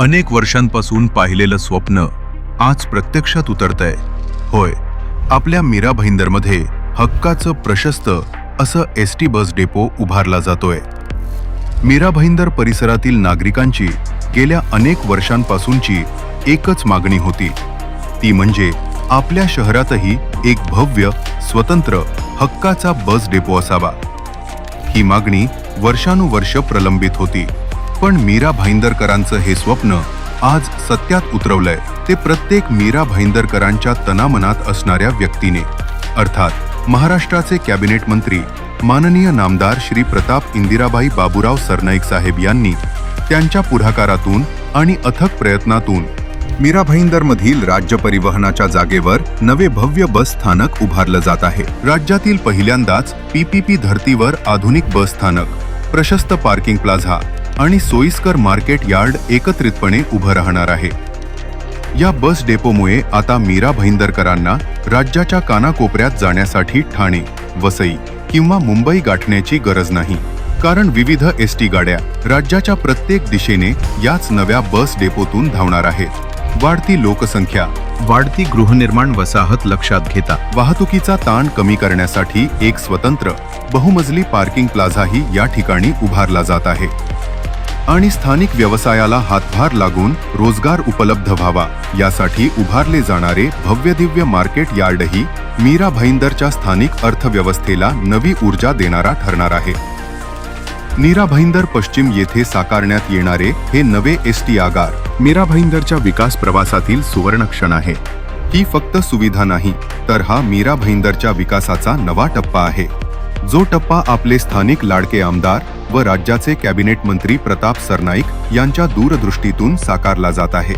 अनेक वर्षांपासून पाहिलेलं स्वप्न आज प्रत्यक्षात उतरतंय. होय आपल्या मीरा भाईंदरमध्ये हक्काचं प्रशस्त असं एस टी बस डेपो उभारला जातोय. मीरा भाईंदर परिसरातील नागरिकांची गेल्या अनेक वर्षांपासूनची एकच मागणी होती. ती म्हणजे आपल्या शहरातही एक भव्य स्वतंत्र हक्काचा बस डेपो असावा. ही मागणी वर्षानुवर्ष प्रलंबित होती. पण मीरा भाईंदरकरांचं हे स्वप्न आज सत्यात उतरवलंय. ते प्रत्येक मीरा भाईंदरकरांच्या तनामनात असणाऱ्या व्यक्तीने. अर्थात महाराष्ट्राचे कॅबिनेट मंत्री माननीय नामदार श्री प्रताप इंदिराबाई बाबूराव सरनाईक साहेब यांनी त्यांच्या पुढाकारातून आणि अथक प्रयत्नातून मीरा भाईंदरमधील राज्य परिवहनाच्या जागेवर नवे भव्य बस स्थानक उभारलं जात आहे. राज्यातील पहिल्यांदाच पीपीपी धर्तीवर आधुनिक बस स्थानक प्रशस्त पार्किंग प्लाझा आणि सोयीस्कर मार्केट यार्ड एकत्रितपणे उभं राहणार आहे. या बस डेपोमुळे आता मीरा भाईंदरकरांना राज्याच्या कानाकोपऱ्यात जाण्यासाठी ठाणे वसई किंवा मुंबई गाठण्याची गरज नाही. कारण विविध एस टी गाड्या राज्याच्या प्रत्येक दिशेने याच नव्या बस डेपोतून धावणार आहेत. वाढती लोकसंख्या वाढती गृहनिर्माण वसाहत लक्षात घेता वाहतुकीचा ताण कमी करण्यासाठी एक स्वतंत्र बहुमजली पार्किंग प्लाझाही या ठिकाणी उभारला जात आहे. आणि स्थानिक व्यवसायाला हातभार लागून रोजगार उपलब्ध व्हावा. यासाठी उभारले जाणारे भव्यदिव्य मार्केट यार्डही मीरा भाईंदरच्या स्थानिक अर्थव्यवस्थेला नवी ऊर्जा देणारा ठरणार आहे. नीरा भाईंदर पश्चिम येथे साकारण्यात येणारे हे नवे एस टी आगार मीरा भाईंदरच्या विकास प्रवासातील सुवर्णक्षण आहे. ही फक्त सुविधा नाही तर हा मीरा भाईंदरच्या विकासाचा नवा टप्पा आहे. जो टप्पा आपले स्थानिक लाडके आमदार व राज्याचे कॅबिनेट मंत्री प्रताप सरनाईक यांच्या दूरदृष्टीतून साकारला जात आहे.